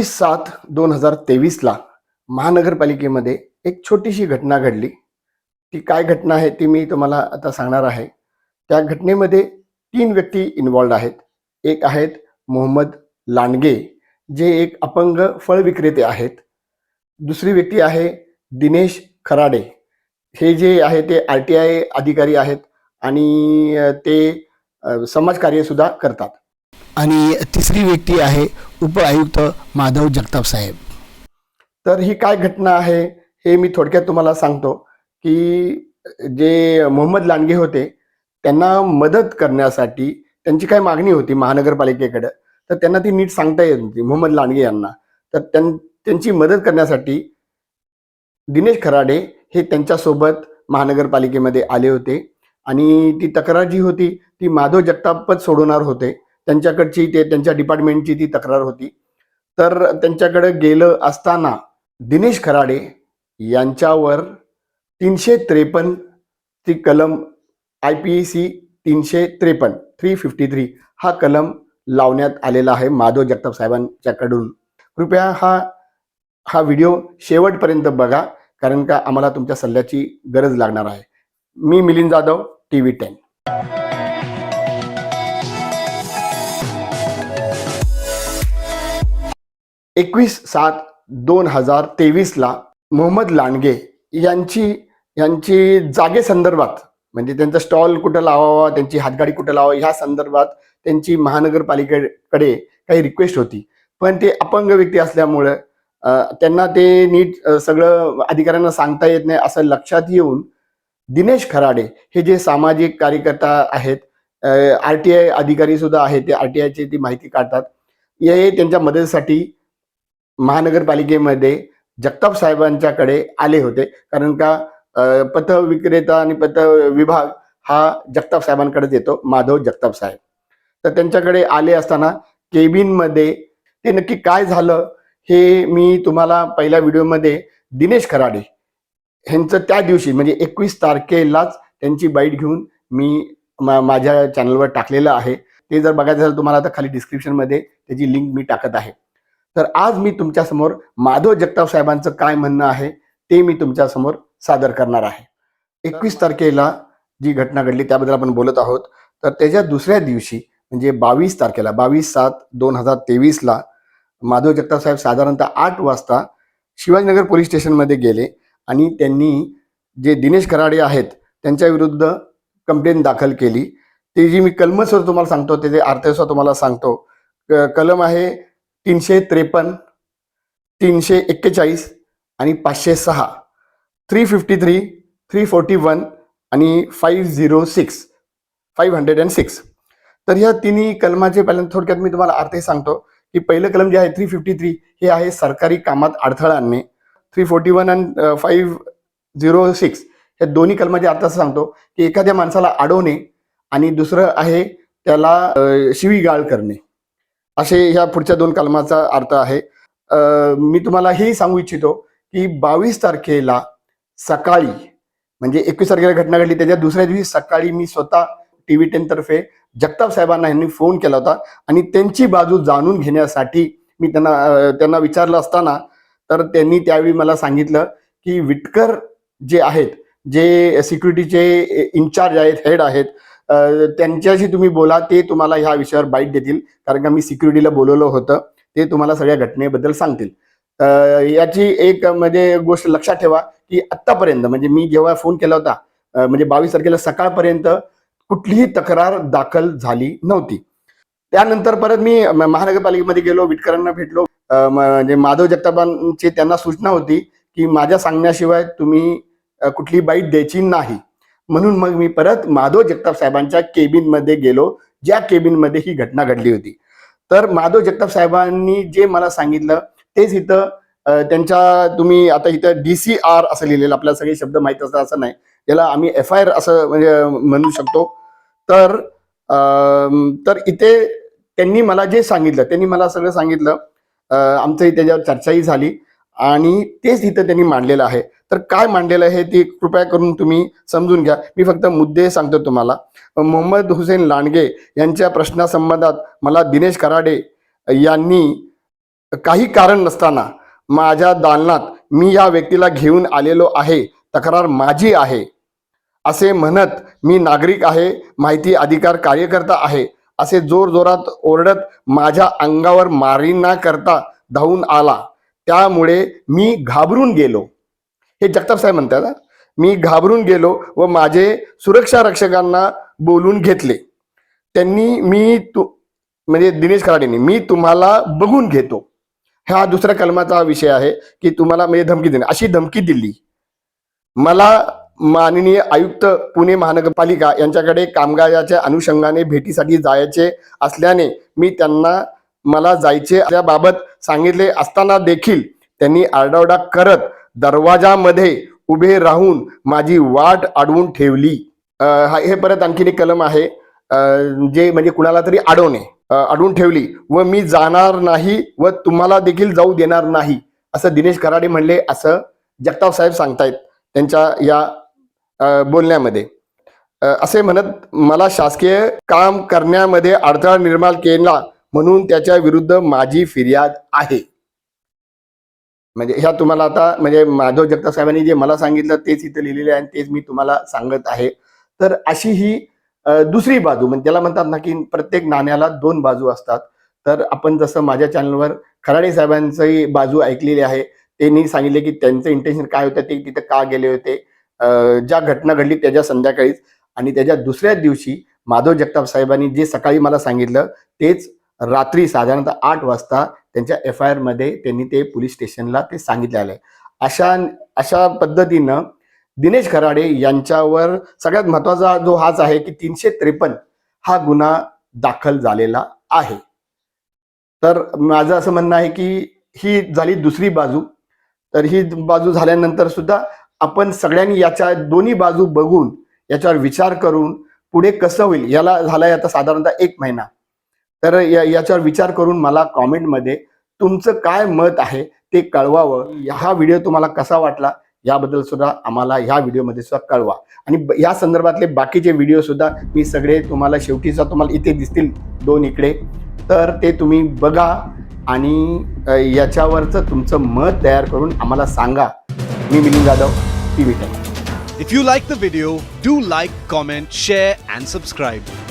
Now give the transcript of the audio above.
एकोणीस सात दोन हजार तेवीसला महानगरपालिकेमध्ये एक छोटीशी घटना घडली. ती काय घटना आहे ती मी तुम्हाला आता सांगणार आहे. त्या घटनेमध्ये तीन व्यक्ती इन्वॉल्ड आहेत. एक आहेत मोहम्मद लांडगे जे एक अपंग फळ विक्रेते आहेत. दुसरी व्यक्ती आहे दिनेश खराडे. हे जे आहे ते आर टी आय अधिकारी आहेत आणि ते समाजकार्यसुद्धा करतात. आणि तिसरी व्यक्ती आहे उपआयुक्त माधव जगताप साहेब. तर ही काय घटना आहे हे मी थोडक्यात तुम्हाला सांगतो की जे मोहम्मद लांडगे होते त्यांना मदत करण्यासाठी त्यांची काय मागणी होती महानगरपालिकेकडे? तर त्यांना ती नीट सांगता येत नव्हती मोहम्मद लांडगे यांना. तर त्यां त्यांची मदत करण्यासाठी दिनेश खराडे हे त्यांच्यासोबत महानगरपालिकेमध्ये आले होते. आणि ती तक्रार जी होती ती माधव जगतापच सोडवणार होते. त्यांच्याकडची ते त्यांच्या डिपार्टमेंटची ती तक्रार होती. तर त्यांच्याकडे गेलं असताना दिनेश खराडे यांच्यावर तीनशे त्रेपन्न ती कलम आय पी सी तीनशे त्रेपन्न थ्री फिफ्टी थ्री हा कलम लावण्यात आलेला आहे माधव जगताप साहेबांच्याकडून. कृपया हा हा व्हिडिओ शेवटपर्यंत बघा कारण का आम्हाला तुमच्या सल्ल्याची गरज लागणार आहे. मी Milind Jadhav T V ten एकवीस सात दोन हजार तेवीसला मोहम्मद लांडगे यांची यांची जागेसंदर्भात म्हणजे त्यांचा स्टॉल कुठं लावावा त्यांची हातगाडी कुठं लावावी ह्या संदर्भात त्यांची महानगरपालिकेकडे काही रिक्वेस्ट होती. पण ते अपंग व्यक्ती असल्यामुळं त्यांना ते नीट सगळं अधिकाऱ्यांना सांगता येत नाही असं लक्षात येऊन दिनेश खराडे हे जे सामाजिक कार्यकर्ता आहेत आर टी आय अधिकारी सुद्धा आहेत ते आर टी आयची ती माहिती काढतात हे त्यांच्या मदतीसाठी महानगरपालिकेमध्ये जगताप साहेबांच्याकडे आले होते. कारण का पथ विक्रेता आणि पथ विभाग हा जगताप साहेबांकडेच येतो माधव जगताप साहेब. तर त्यांच्याकडे आले असताना केबिनमध्ये ते नक्की काय झालं हे मी तुम्हाला पहिल्या व्हिडिओमध्ये दिनेश खराडे ह्यांचं त्या दिवशी म्हणजे एकवीस तारखेलाच त्यांची बाईट घेऊन मी मा- माझ्या चॅनलवर टाकलेलं आहे. ते जर बघायचं असेल तुम्हाला तर खाली डिस्क्रिप्शनमध्ये त्याची लिंक मी टाकत आहे. तर आज मी तुमच्यासमोर माधव जगताप साहेबांचं काय म्हणणं आहे ते मी तुमच्यासमोर सादर करणार आहे. एकवीस तारखेला जी घटना घडली त्याबद्दल आपण बोलत आहोत. तर त्याच्या दुसऱ्या दिवशी म्हणजे बावीस तारखेला बावीस सात दोन हजार तेवीसला माधव जगताप साहेब साधारणतः आठ वाजता शिवाजीनगर पोलीस स्टेशनमध्ये गेले आणि त्यांनी जे दिनेश कराडे आहेत त्यांच्या विरुद्ध कंप्लेंट दाखल केली. ती जी मी कलमसवर तुम्हाला सांगतो त्याचे अर्थसुद्धा तुम्हाला सांगतो कलम आहे तीनशे त्रेपन्न तीनशे एक्केचाळीस आणि पाचशे सहा. Three fifty three three forty one आणि five zero six five hundred and six. तर ह्या तिन्ही कलमाचे पहिल्यांदा थोडक्यात मी तुम्हाला अर्थ सांगतो की पहिलं कलम जे आहे थ्री फिफ्टी थ्री हे आहे सरकारी कामात अडथळा आणणे. Three forty one and five zero six हे दोन्ही कलमाचे अर्थ असं सांगतो की एखाद्या माणसाला अडवणे आणि दुसरं आहे त्याला शिवीगाळ करणे. असे ह्या पुढच्या दोन कलमाचा अर्थ आहे. मी तुम्हाला हेही सांगू इच्छितो की बावीस तारखेला सकाळी म्हणजे एकवीस तारखेला घटना घडली त्याच्या दुसऱ्या दिवशी सकाळी मी स्वतः टी व्ही टेन तर्फे जगताप साहेबांना यांनी फोन केला होता आणि त्यांची बाजू जाणून घेण्यासाठी मी त्यांना त्यांना विचारलं असताना तर त्यांनी त्यावेळी मला सांगितलं की विटकर जे आहेत जे सिक्युरिटीचे इन्चार्ज आहेत हेड आहेत त्यांच्याशी तुम्ही बोला ते तुम्हाला ह्या विषयावर बाईट देतील. कारण का मी सिक्युरिटीला बोलवलं होतं ते तुम्हाला सगळ्या घटनेबद्दल सांगतील. अ, याची एक म्हणजे गोष्ट लक्षात ठेवा की आत्तापर्यंत म्हणजे मी जेव्हा फोन केला होता म्हणजे बावीस तारखेला सकाळपर्यंत कुठलीही तक्रार दाखल झाली नव्हती. त्यानंतर परत मी महानगरपालिकेमध्ये गेलो विटकरांना भेटलो. म्हणजे माधव जगतापांची त्यांना सूचना होती की माझ्या सांगण्याशिवाय तुम्ही कुठली बाईट द्यायची नाही. म्हणून मग मी परत माधव जगताप साहेबांच्या केबिनमध्ये गेलो ज्या केबिनमध्ये ही घटना घडली होती. तर माधव जगताप साहेबांनी जे मला सांगितलं तेच इथं त्यांच्या तुम्ही आता इथं डी सी आर असं लिहिलेलं आपल्याला सगळे शब्द माहीत असतात असं नाही. याला आम्ही एफ आय आर असं म्हणजे म्हणू शकतो. तर तर इथे त्यांनी मला जे सांगितलं त्यांनी मला सगळं सांगितलं. आमचं त्याच्यावर चर्चाही झाली. आणि तेच इथं त्यांनी मांडलेलं आहे. तर काय मांडलेलं आहे ते कृपया करून तुम्ही समजून घ्या. मी फक्त मुद्दे सांगतो तुम्हाला. मोहम्मद हुसेन लांडगे यांच्या प्रश्नासंबंधात मला दिनेश कराडे यांनी काही कारण नसताना माझ्या दालनात मी या व्यक्तीला घेऊन आलेलो आहे. तक्रार माझी आहे. असे म्हणत मी नागरिक आहे माहिती अधिकार कार्यकर्ता आहे. असे जोरजोरात ओरडत माझ्या अंगावर मारीना करता धावून आला. त्यामुळे मी घाबरून गेलो. हे जगताप साहेब म्हणतात मी घाबरून गेलो व माझे सुरक्षा रक्षकांना बोलून घेतले. त्यांनी मी तू म्हणजे दिनेश खराडेंनी मी तुम्हाला बघून घेतो. हा दुसऱ्या कलमाचा विषय आहे की तुम्हाला म्हणजे धमकी देणे. अशी धमकी दिली. मला माननीय आयुक्त पुणे महानगरपालिका यांच्याकडे कामगाराच्या अनुषंगाने भेटीसाठी जायचे असल्याने मी त्यांना मला जायचे त्याबाबत सांगितले असताना देखील त्यांनी आरडाओरडा करत दरवाजामध्ये उभे राहून माझी वाट अडवून ठेवली. हे परत आणखीन एक कलम आहे. जे म्हणजे कुणाला तरी अडवणे. अडवून ठेवली व मी जाणार नाही व तुम्हाला देखील जाऊ देणार नाही असं दिनेश कराडे म्हणले असं जगताप साहेब सांगतायत त्यांच्या या बोलण्यामध्ये. असे म्हणत मला शासकीय काम करण्यामध्ये अडथळा निर्माण केला म्हणून त्याच्या विरुद्ध माझी फिर्याद आहे. म्हणजे ह्या तुम्हाला आता म्हणजे माधव जगताप साहेबांनी जे मला सांगितलं तेच इथं लिहिलेले आहे आणि तेच मी तुम्हाला सांगत आहे. तर अशी ही दुसरी बाजू म्हणजे त्याला म्हणतात ना की प्रत्येक नाण्याला दोन बाजू असतात. तर आपण जसं माझ्या चॅनलवर खराडे साहेबांचंही बाजू ऐकलेली आहे त्यांनी सांगितले की त्यांचं इंटेन्शन काय होतं ते तिथं का गेले होते? ज्या घटना घडली त्याच्या संध्याकाळीच आणि त्याच्या दुसऱ्याच दिवशी माधव जगताप साहेबांनी जे सकाळी मला सांगितलं तेच रात्री साधारणतः आठ वाजता त्यांच्या एफ आयमध्ये त्यांनी ते पोलीस स्टेशनला ते सांगितलेलं आहे. अशा अशा पद्धतीनं दिनेश खराडे यांच्यावर सगळ्यात महत्त्वाचा जो हाच आहे की तीनशे त्रेपन्न हा गुन्हा दाखल झालेला आहे. तर माझं असं म्हणणं आहे की ही झाली दुसरी बाजू. तर ही बाजू झाल्यानंतर सुद्धा आपण सगळ्यांनी याच्या दोन्ही बाजू बघून याच्यावर विचार करून पुढे कसं होईल याला झालाय आता साधारणतः एक महिना. तर या- याच्यावर विचार करून मला कॉमेंटमध्ये तुमचं काय मत आहे ते कळवावं. हा व्हिडिओ तुम्हाला कसा वाटला याबद्दल सुद्धा आम्हाला ह्या व्हिडिओमध्ये सुद्धा कळवा. आणि या संदर्भातले बाकीचे व्हिडिओ सुद्धा मी सगळे तुम्हाला शेवटीचा तुम्हाला इथे दिसतील दोन इकडे. तर ते तुम्ही बघा आणि याच्यावरचं तुमचं मत तयार करून आम्हाला सांगा. मी Milind Jadhav T V time you like the video video, like comment share and subscribe.